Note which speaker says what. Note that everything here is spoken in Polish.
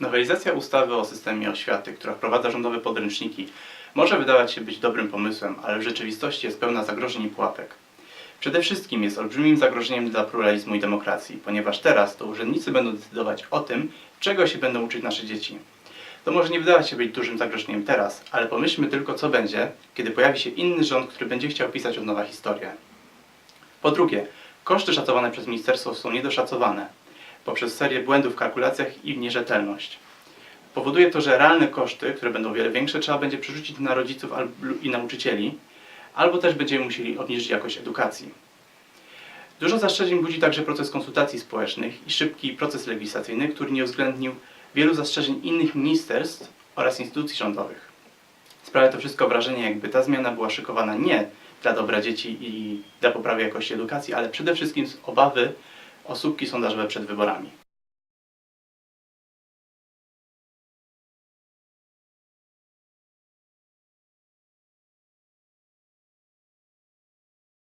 Speaker 1: Nowelizacja ustawy o systemie oświaty, która wprowadza rządowe podręczniki, może wydawać się być dobrym pomysłem, ale w rzeczywistości jest pełna zagrożeń i pułapek. Przede wszystkim jest olbrzymim zagrożeniem dla pluralizmu i demokracji, ponieważ teraz to urzędnicy będą decydować o tym, czego się będą uczyć nasze dzieci. To może nie wydawać się być dużym zagrożeniem teraz, ale pomyślmy tylko, co będzie, kiedy pojawi się inny rząd, który będzie chciał pisać od nowa historię. Po drugie, koszty szacowane przez ministerstwo są niedoszacowane poprzez serię błędów w kalkulacjach i nierzetelność. Powoduje to, że realne koszty, które będą wiele większe, trzeba będzie przerzucić na rodziców i nauczycieli, albo też będziemy musieli obniżyć jakość edukacji. Dużo zastrzeżeń budzi także proces konsultacji społecznych i szybki proces legislacyjny, który nie uwzględnił wielu zastrzeżeń innych ministerstw oraz instytucji rządowych. Sprawia to wszystko wrażenie, jakby ta zmiana była szykowana nie dla dobra dzieci i dla poprawy jakości edukacji, ale przede wszystkim z obawy o słupki sondażowe przed wyborami.